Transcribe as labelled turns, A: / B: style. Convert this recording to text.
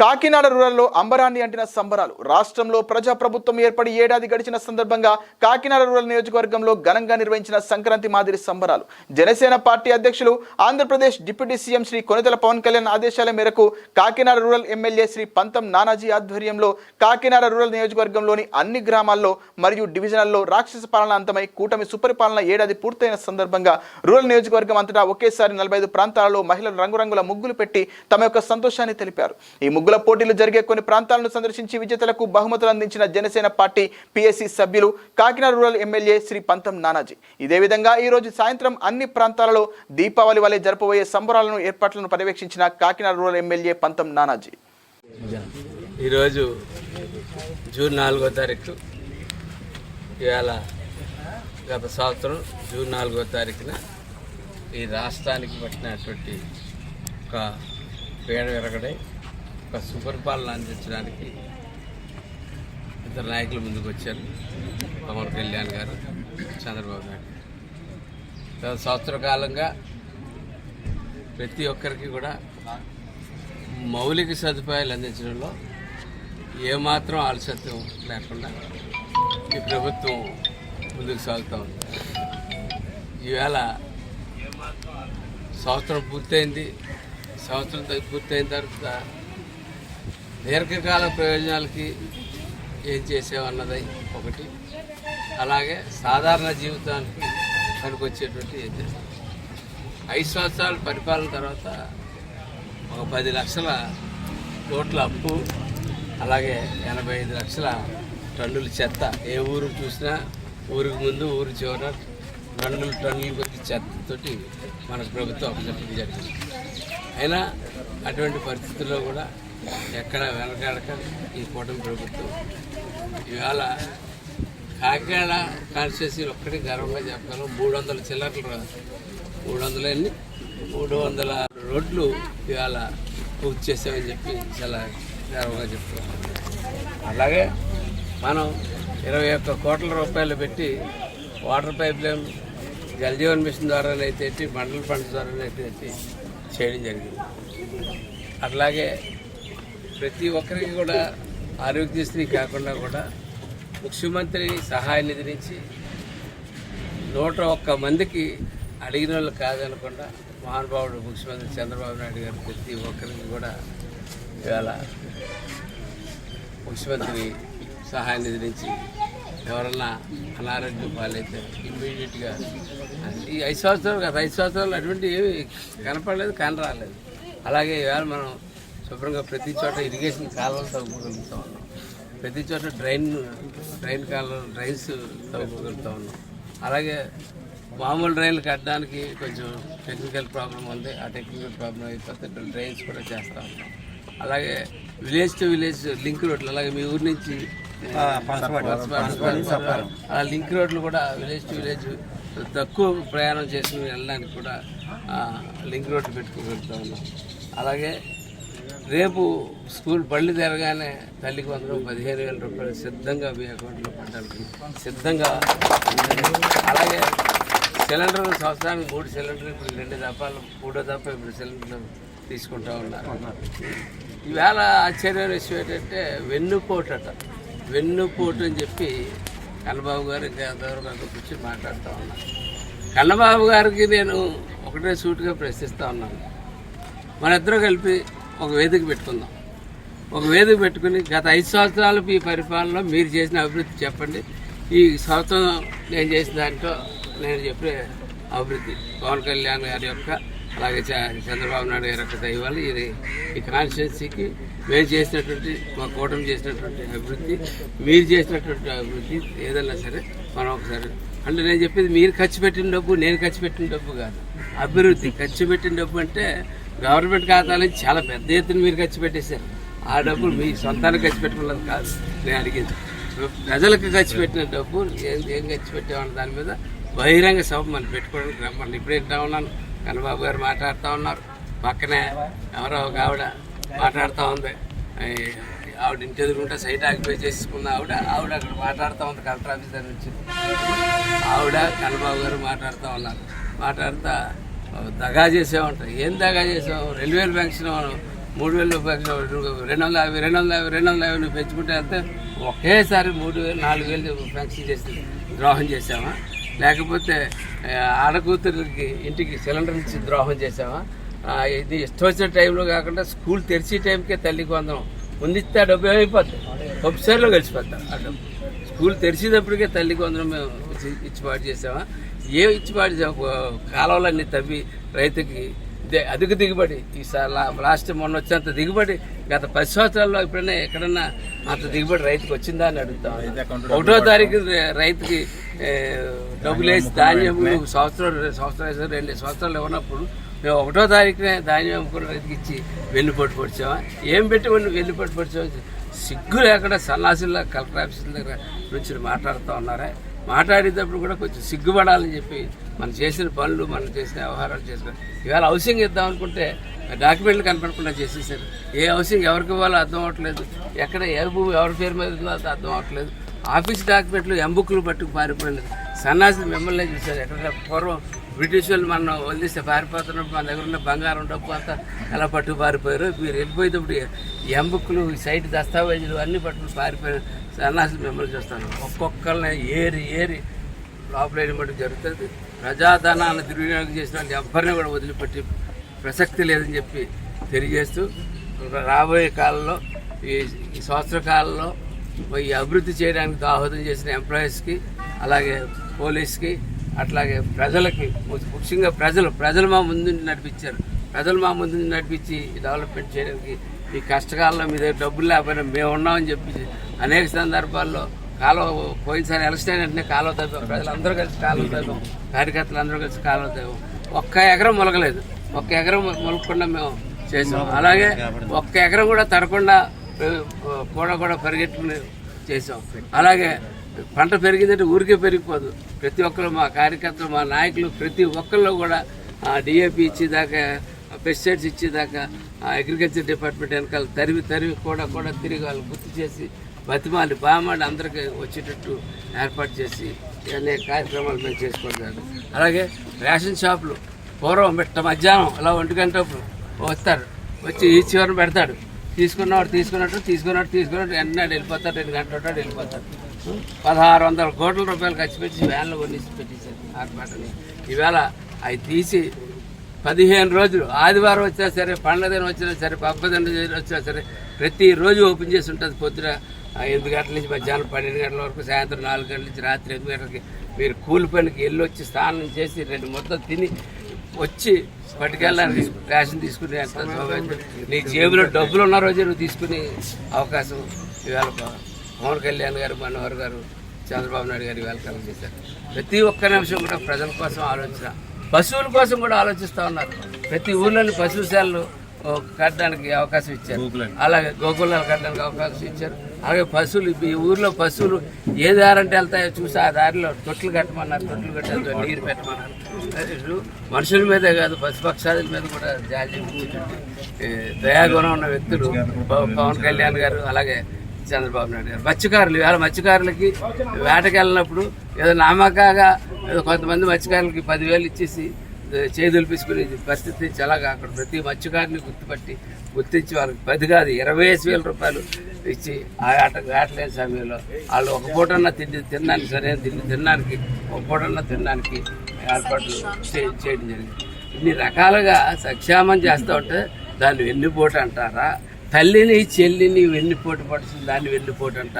A: కాకినాడ రూరల్లో అంబరాన్ని అంటిన సంబరాలు. రాష్ట్రంలో ప్రజాప్రభుత్వం ఏర్పడి ఏడాది గడిచిన సందర్భంగా కాకినాడ రూరల్ నియోజకవర్గంలో ఘనంగా నిర్వహించిన సంక్రాంతి మాదిరి సంబరాలు. జనసేన పార్టీ అధ్యక్షులు ఆంధ్రప్రదేశ్ డిప్యూటీ సీఎం శ్రీ కొనితెల పవన్ కళ్యాణ్ ఆదేశాల మేరకు కాకినాడ రూరల్ ఎమ్మెల్యే శ్రీ పంతం నానాజీ ఆధ్వర్యంలో కాకినాడ రూరల్ నియోజకవర్గంలోని అన్ని గ్రామాల్లో మరియు డివిజన్లలో రాక్షస పాలన అంతమై కూటమి సుపరిపాలన ఏడాది పూర్తయిన సందర్భంగా రూరల్ నియోజకవర్గం అంతటా ఒకేసారి నలభై ఐదు ప్రాంతాలలో మహిళలు రంగురంగుల ముగ్గులు పెట్టి తమ యొక్క సంతోషాన్ని తెలిపారు. ఈ ముగ్గుల పోటీలు జరిగే కొన్ని ప్రాంతాలను సందర్శించి విజేతలకు బహుమతులు అందించిన జనసేన పార్టీ పిఎస్సి సభ్యులు కాకినాడ రూరల్ ఎమ్మెల్యే శ్రీ పంతం నానాజీ. ఇదే విధంగా ఈ రోజు సాయంత్రం అన్ని ప్రాంతాలలో దీపావళి వలె జరపబోయే సంబరాలను ఏర్పాట్లను పర్యవేక్షించిన కాకినాడ రూరల్ ఎమ్మెల్యే పంతం నానాజీ.
B: ఈరోజు జూన్ నాలుగో తారీఖు. ఇవాళ గత సంవత్సరం జూన్ నాలుగో తారీఖున ఈ రాష్ట్రానికి పట్టినటువంటి ఒక పేడ విరగడై ఒక సుపరిపాలన అందించడానికి ఇద్దరు నాయకులు ముందుకు వచ్చారు. పవన్ కళ్యాణ్ గారు చంద్రబాబు నాయుడు గత సంవత్సర కాలంగా ప్రతి ఒక్కరికి కూడా మౌలిక సదుపాయాలు అందించడంలో ఏమాత్రం ఆలస్యత్వం లేకుండా ఈ ప్రభుత్వం ముందుకు సాగుతూ ఉంది. ఈవేళ సంవత్సరం పూర్తయింది. సంవత్సరం పూర్తయిన తర్వాత దీర్ఘకాల ప్రయోజనాలకి ఏం చేసామన్నది ఒకటి. అలాగే సాధారణ జీవితానికి పనికొచ్చేటువంటి ఏం చేస్తాం? ఐదు సంవత్సరాల పరిపాలన తర్వాత ఒక పది లక్షల కోట్ల అప్పు అలాగే ఎనభై ఐదు లక్షల టన్నుల చెత్త. ఏ ఊరు చూసినా ఊరికి ముందు ఊరు చివర టన్నులు టన్నులు కొద్ది చెత్తతోటి మనకు ప్రభుత్వం అప్పచెప్పడం జరిగింది. అయినా అటువంటి పరిస్థితుల్లో కూడా ఎక్కడ వెనకాడక ఈ కూటమి ప్రభుత్వం. ఇవాళ కాకినాడ కాన్స్టిట్యూన్సీ ఒక్కటి గర్వంగా చెప్పగలం. మూడు వందల చిల్లర్లు మూడు వందలన్నీ మూడు వందల రోడ్లు ఇవాళ పూర్తి చేసామని చెప్పి చాలా గర్వంగా చెప్తున్నాం. అలాగే మనం ఇరవై ఒక్క కోట్ల రూపాయలు పెట్టి water pipe line Jal Jeevan mission ద్వారానైతే మండల ఫండ్స్ ద్వారానైతే చేయడం జరిగింది. అట్లాగే ప్రతి ఒక్కరికి కూడా ఆరోగ్యశ్రీ కాకుండా కూడా ముఖ్యమంత్రి సహాయ నిధి నుంచి నూట ఒక్క మందికి అడిగిన వాళ్ళు కాదనకుండా మహానుభావుడు ముఖ్యమంత్రి చంద్రబాబు నాయుడు గారు ప్రతి ఒక్కరికి కూడా ఇవాళ ముఖ్యమంత్రి సహాయ నిధి నుంచి ఎవరన్నా అనారోగ్యం పాలైతే ఇమ్మీడియట్గా ఈ ఐదు సంవత్సరాలు కదా ఐదు సంవత్సరాలు అటువంటి ఏమి కనపడలేదు కనరాలేదు. అలాగే ఇవాళ మనం శుభ్రంగా ప్రతి చోట ఇరిగేషన్ కాలువలు తవ్వుకోగలుగుతా ఉన్నాం. ప్రతి చోట డ్రైన్ డ్రైన్ కాలువలు డ్రైన్స్ తవ్వుకోగలుగుతా ఉన్నాం. అలాగే మామూలు డ్రైన్లు కట్టడానికి కొంచెం టెక్నికల్ ప్రాబ్లం ఉంది. ఆ టెక్నికల్ ప్రాబ్లం అయిపోతే డ్రైన్స్ కూడా చేస్తూ ఉంటాం అలాగే విలేజ్ టు విలేజ్ లింక్ రోడ్లు అలాగే మీ ఊరి నుంచి ఆ లింక్ రోడ్లు కూడా విలేజ్ టు విలేజ్ తక్కువ ప్రయాణం చేసుకుని వెళ్ళడానికి కూడా లింక్ రోడ్లు పెట్టుకోగలుగుతా ఉన్నాం. అలాగే రేపు స్కూల్ పళ్ళు తెరగానే తల్లికి వందలు పదిహేను వేల రూపాయలు సిద్ధంగా మీ అకౌంట్లో పడడానికి సిద్ధంగా. అలాగే సిలిండర్ సంవత్సరానికి మూడు సిలిండర్లు ఇప్పుడు రెండు దప్పాలు మూడో దప్ప ఇప్పుడు సిలిండర్లు తీసుకుంటా ఉన్నారు. ఈవేళ ఆశ్చర్యమైన విషయం ఏంటంటే వెన్నుపోటు అట. వెన్నుపోటు అని చెప్పి కన్నబాబు గారు ఇంకా ఎంతవరకు అక్కడ కూర్చొని మాట్లాడుతూ ఉన్నారు. కన్నబాబు గారికి నేను ఒకటే సూటుగా ప్రశ్నిస్తూ ఉన్నాను. మనిద్దరూ కలిపి ఒక వేదిక పెట్టుకుందాం. ఒక వేదిక పెట్టుకుని గత ఐదు సంవత్సరాలు ఈ పరిపాలనలో మీరు చేసిన అభివృద్ధి చెప్పండి. ఈ సంవత్సరం నేను చేసిన దాంట్లో నేను చెప్పే అభివృద్ధి. పవన్ కళ్యాణ్ గారి యొక్క అలాగే చ- చంద్రబాబు నాయుడు గారి యొక్క దైవాలు ఇది ఈ కాన్స్టిట్యున్సీకి మేము చేసినటువంటి మా కూటమి చేసినటువంటి అభివృద్ధి మీరు చేసినటువంటి అభివృద్ధి ఏదైనా సరే మనం ఒకసారి అంటే నేను చెప్పేది మీరు ఖర్చు పెట్టిన డబ్బు నేను ఖర్చు పెట్టిన డబ్బు కాదు. అభివృద్ధి ఖర్చు పెట్టిన డబ్బు అంటే గవర్నమెంట్ ఖాతా చాలా పెద్ద ఎత్తున మీరు ఖర్చు పెట్టేశారు. ఆ డబ్బులు మీ సొంతానికి ఖర్చు పెట్టుకున్నది కాదు. నేను అడిగింది. ప్రజలకు ఖర్చు పెట్టిన డబ్బు ఏం ఏం ఖర్చు పెట్టామన్న దాని మీద బహిరంగ సభ మనం పెట్టుకోవడానికి రమ్మని ఇప్పుడు వింటా ఉన్నాను. కన్నబాబు గారు మాట్లాడుతూ ఉన్నారు. పక్కనే ఎవరో ఒక ఆవిడ మాట్లాడుతూ ఉంది. ఆవిడ ఇంటి ఎదురుకుంటే సైట్ ఆక్యుపై చేసుకున్న ఆవిడ. ఆవిడ అక్కడ మాట్లాడుతూ ఉంది కలెక్టర్ ఆఫీసర్ నుంచి. ఆవిడ కన్నబాబు గారు మాట్లాడుతూ ఉన్నారు. మాట్లాడుతూ దగా చేసామంటారు ఏం దగా చేసాం వేలు పెన్షన్ మూడు వేలు పెంచు- రెండు వందల యాభై రెండు వందల యాభై రెండు వందల యాభై నువ్వు పెంచుకుంటే వెళ్తే ఒకేసారి మూడు వేలు నాలుగు వేలు పెన్షన్ చేసి ద్రోహం చేసామా లేకపోతే ఆడకూతురికి ఇంటికి సిలిండర్ ఇచ్చి ద్రోహం చేసామా ఇది ఇష్టం వచ్చిన టైంలో కాకుండా స్కూల్ తెరిచే టైంకే తల్లికి వందనం. ముందిస్తే ఆ డబ్బు ఏమైపోతుంది ఒకసారిలో కలిసిపోతాం ఆ డబ్బు. స్కూల్ తెరిచేటప్పటికే తల్లికి వందనం మేము ఇచ్చి ఇచ్చిపాటు చేసామా ఏ ఇచ్చిపాటు కాలువలన్నీ తవ్వి రైతుకి అధిక దిగుబడి. ఈసారి లాస్ట్ మొన్న వచ్చేంత దిగుబడి. గత పది సంవత్సరాల్లో ఎప్పుడైనా ఎక్కడన్నా అంత దిగుబడి రైతుకి వచ్చిందా అని అడుగుతాం. ఒకటో తారీఖు రైతుకి డబ్బులు వేసి ధాన్యం సంవత్సరం రెండు సంవత్సరాలు రెండు సంవత్సరాలు ఇవ్వనప్పుడు మేము ఒకటో తారీఖునే ధాన్యం అమ్ముకున్న రైతుకి ఇచ్చి వెన్నుపోటు పొడిచామా ఏం పెట్టి వెన్ను వెన్నుపోటు పొడిచామా సిగ్గు లేకుండా సన్నాసుల్లో కలెక్టర్ ఆఫీసుల దగ్గర నుంచి మాట్లాడుతూ ఉన్నారా? మాట్లాడేటప్పుడు కూడా కొంచెం సిగ్గుపడాలని చెప్పి మనం చేసిన పనులు మనం చేసిన వ్యవహారాలు చేసుకుని ఇవాళ హౌసింగ్ ఇద్దాం అనుకుంటే డాక్యుమెంట్లు కనపడకుండా చేసేసారు. ఏ హౌసింగ్ ఎవరికి ఇవ్వాలో అర్థం అవ్వట్లేదు. ఎక్కడ ఏ భూమి ఎవరి పేరు మీద ఉందో అర్థం అవ్వట్లేదు. ఆఫీస్ డాక్యుమెంట్లు ఎంబుక్లు పట్టుకు పారిపోయినది. సన్నాసి మిమ్మల్ని చూశారు. ఎక్కడ పూర్వం బ్రిటిష్ వాళ్ళు మనం వదిలిస్తే పారిపోతున్నప్పుడు మన దగ్గర ఉన్న బంగారం డబ్బు అంతా ఎలా పట్టుకు పారిపోయారు. మీరు వెళ్ళిపోయేటప్పుడు ఎంబుక్లు ఈ సైట్ దస్తావేజులు అన్నీ పట్టుకుని పారిపోయిన సన్నాసులు మిమ్మల్ని చూస్తాను. ఒక్కొక్కరిని ఏరి ఏరి లోపలేని మటుకు జరుగుతుంది. ప్రజాధనాన్ని దుర్వినియోగం చేసిన వాళ్ళు ఎవరిని కూడా వదిలిపెట్టి ప్రసక్తి లేదని చెప్పి తెలియజేస్తూ రాబోయే కాలంలో ఈ ఈ సంవత్సర కాలంలో ఈ అభివృద్ధి చేయడానికి దాహోదం చేసిన ఎంప్లాయీస్కి అలాగే పోలీస్కి అట్లాగే ప్రజలకి ముఖ్యంగా ప్రజలు ప్రజలు మా ముందు నడిపించారు. ప్రజలు మా ముందు నడిపించి డెవలప్మెంట్ చేయడానికి ఈ కష్టకాలంలో మీ దగ్గర డబ్బులు లేకపోయినా మేము ఉన్నామని చెప్పి అనేక సందర్భాల్లో కాలువ పోయినసారి ఎలక్షన్ వెంటనే కాలువ తవ్వాం. ప్రజలందరూ కలిసి కాలువ తవ్వాం. కార్యకర్తలు అందరూ కలిసి కాలువ తవ్వాం. ఒక్క ఎకరం మొలకలేదు. ఒక్క ఎకరం మొలకకుండా మేము చేసాం అలాగే ఒక్క ఎకరం కూడా తడకుండా కూడా కూడా పరిగెట్టుకుని చేసాం అలాగే పంట పెరిగిందంటే ఊరికే పెరిగిపోదు. ప్రతి ఒక్కరు మా కార్యకర్తలు మా నాయకులు ప్రతి ఒక్కళ్ళు కూడా డిఏపి ఇచ్చేదాకా పెస్టిసైడ్స్ ఇచ్చేదాకా అగ్రికల్చర్ డిపార్ట్మెంట్ వెనకాల తరివి తరివి కూడా కూడా తిరిగి వాళ్ళు గుర్తు చేసి బతిమాలి బామాడి అందరికీ వచ్చేటట్టు ఏర్పాటు చేసి అనేక కార్యక్రమాలు మేము చేసుకుంటారు అలాగే రేషన్ షాపులు పూర్వం పెట్ట మధ్యాహ్నం అలా ఒంటి గంటప్పుడు వస్తారు. వచ్చి ఈ చివరిని పెడతాడు. తీసుకున్నవాడు తీసుకున్నట్టు తీసుకున్నట్టు తీసుకున్నట్టు వెంటనే వెళ్ళిపోతాడు రెండు గంటలు వెళ్ళిపోతాడు. పదహారు వందల కోట్ల రూపాయలు ఖర్చు పెట్టి వ్యాన్లు కొనేసి పెట్టేశారు ఆర్పాటని ఈవేళ అవి తీసి పదిహేను రోజులు ఆదివారం వచ్చినా సరే పండ్ల దినం వచ్చినా సరే పబ్బదిన వచ్చినా సరే ప్రతిరోజు ఓపెన్ చేసి ఉంటుంది పొద్దున ఎనిమిది గంటల నుంచి మధ్యాహ్నం పన్నెండు గంటల వరకు సాయంత్రం నాలుగు గంటల నుంచి రాత్రి ఎనిమిది గంటలకి మీరు కూలి పనికి వెళ్ళి వచ్చి స్నానం చేసి రెండు మొత్తం తిని వచ్చి పట్టుకెళ్ళడానికి రేషన్ తీసుకునే నీ జేబులో డబ్బులు ఉన్న రోజే నువ్వు తీసుకునే అవకాశం ఇవాళ పవన్ కళ్యాణ్ గారు మనోహర్ గారు చంద్రబాబు నాయుడు గారు ఇవాళ కలెక్ట్ చేశారు. ప్రతి ఒక్క నిమిషం కూడా ప్రజల కోసం ఆలోచన పశువుల కోసం కూడా ఆలోచిస్తూ ఉన్నారు. ప్రతి ఊర్లోని పశుశాలలు కట్టడానికి అవకాశం ఇచ్చారు. అలాగే గోకులాలు కట్టడానికి అవకాశం ఇచ్చారు. అలాగే పశువులు ఈ ఊర్లో పశువులు ఏ దారంటే వెళ్తాయో చూసి ఆ దారిలో తొట్లు కట్టమన్నారు తొట్లు కట్టేందుకు నీరు పెట్టమన్నారు. మనుషుల మీదే కాదు పశుపక్షాదుల మీద కూడా జాలి దయాగుణం ఉన్న వ్యక్తులు పవ- పవన్ కళ్యాణ్ గారు అలాగే చంద్రబాబు నాయుడు గారు. మత్స్యకారులు ఇవాళ మత్స్యకారులకి వేటకెళ్ళినప్పుడు ఏదో నామకాగా ఏదో కొంతమంది మత్స్యకారులకి పదివేలు ఇచ్చేసి ఏ, పరిస్థితి చాలా అక్కడ ప్రతి మత్స్యకారిని గుర్తుపట్టి గుర్తించి వాళ్ళకి పది కాదు ఇరవై ఐదు వేల రూపాయలు ఇచ్చి ఆ ఆట వేటలేని సమయంలో వాళ్ళు ఒక పూటన్నా తిండి తినడానికి సరైన తిండి తినడానికి ఒక పూటన్నా తినడానికి ఏర్పాట్లు చేయడం జరిగింది. ఇన్ని రకాలుగా సంక్షేమం చేస్తూ ఉంటే దాన్ని వెన్నుపోటు అంటారా? తల్లిని చెల్లిని వెన్నుపోటు పడుతుంది దాన్ని వెన్నుపోటు అంటారు.